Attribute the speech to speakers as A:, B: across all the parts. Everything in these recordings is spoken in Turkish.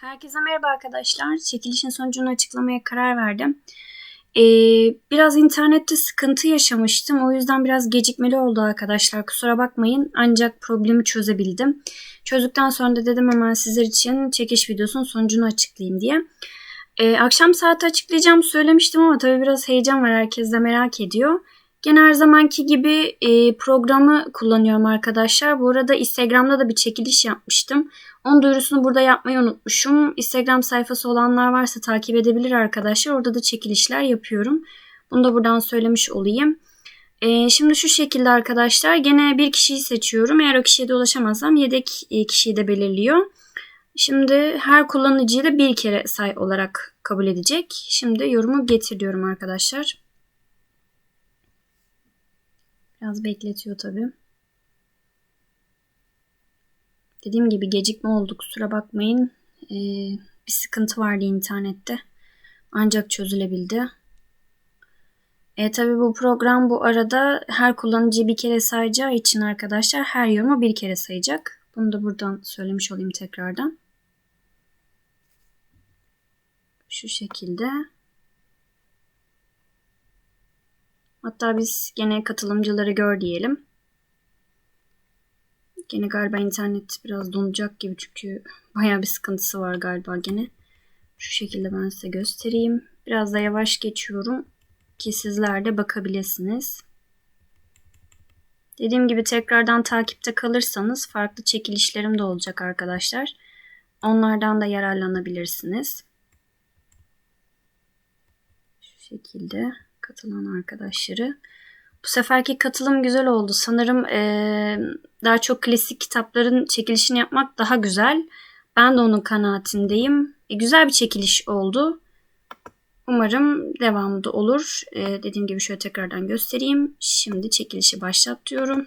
A: Herkese merhaba arkadaşlar. Çekilişin sonucunu açıklamaya karar verdim. Ee, biraz internette sıkıntı yaşamıştım. O yüzden biraz gecikmeli oldu arkadaşlar. Kusura bakmayın. Ancak problemi çözebildim. Çözdükten sonra da dedim hemen sizler için çekiş videosunun sonucunu açıklayayım diye. Ee, akşam saati açıklayacağım söylemiştim ama tabii biraz heyecan var. Herkes de merak ediyor. Gene her zamanki gibi e, programı kullanıyorum arkadaşlar. Bu arada Instagram'da da bir çekiliş yapmıştım. Onun duyurusunu burada yapmayı unutmuşum. Instagram sayfası olanlar varsa takip edebilir arkadaşlar. Orada da çekilişler yapıyorum. Bunu da buradan söylemiş olayım. E, şimdi şu şekilde arkadaşlar. Gene bir kişiyi seçiyorum. Eğer o kişiye de ulaşamazsam yedek e, kişiyi de belirliyor. Şimdi her kullanıcıyı da bir kere say olarak kabul edecek. Şimdi yorumu getir diyorum arkadaşlar. Biraz bekletiyor tabii. Dediğim gibi gecikme oldu kusura bakmayın. Ee, bir sıkıntı vardı internette. Ancak çözülebildi. E, tabii bu program bu arada her kullanıcıyı bir kere sayacağı için arkadaşlar her yorumu bir kere sayacak. Bunu da buradan söylemiş olayım tekrardan. Şu şekilde. Hatta biz gene katılımcıları gör diyelim. Gene galiba internet biraz donacak gibi çünkü baya bir sıkıntısı var galiba gene. Şu şekilde ben size göstereyim. Biraz da yavaş geçiyorum ki sizler de bakabilirsiniz. Dediğim gibi tekrardan takipte kalırsanız farklı çekilişlerim de olacak arkadaşlar. Onlardan da yararlanabilirsiniz. Şu şekilde katılan arkadaşları. Bu seferki katılım güzel oldu. Sanırım ee, daha çok klasik kitapların çekilişini yapmak daha güzel. Ben de onun kanaatindeyim. E, güzel bir çekiliş oldu. Umarım devamı da olur. E, dediğim gibi şöyle tekrardan göstereyim. Şimdi çekilişi başlat diyorum.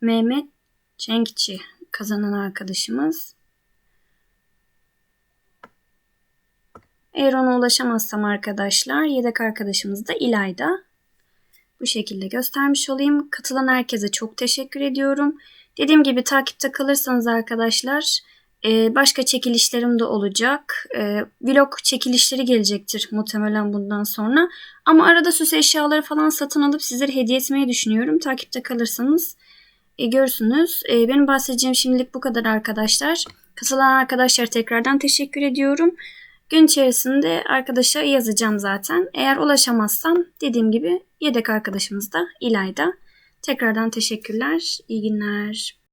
A: Mehmet Cenkçi kazanan arkadaşımız. Eğer ona ulaşamazsam arkadaşlar yedek arkadaşımız da İlayda. Bu şekilde göstermiş olayım. Katılan herkese çok teşekkür ediyorum. Dediğim gibi takipte kalırsanız arkadaşlar e, başka çekilişlerim de olacak. E, vlog çekilişleri gelecektir muhtemelen bundan sonra. Ama arada süs eşyaları falan satın alıp sizlere hediye etmeyi düşünüyorum. Takipte kalırsanız e, görürsünüz. E, benim bahsedeceğim şimdilik bu kadar arkadaşlar. Katılan arkadaşlara tekrardan teşekkür ediyorum. Gün içerisinde arkadaşa yazacağım zaten. Eğer ulaşamazsam dediğim gibi yedek arkadaşımız da İlayda. Tekrardan teşekkürler. İyi günler.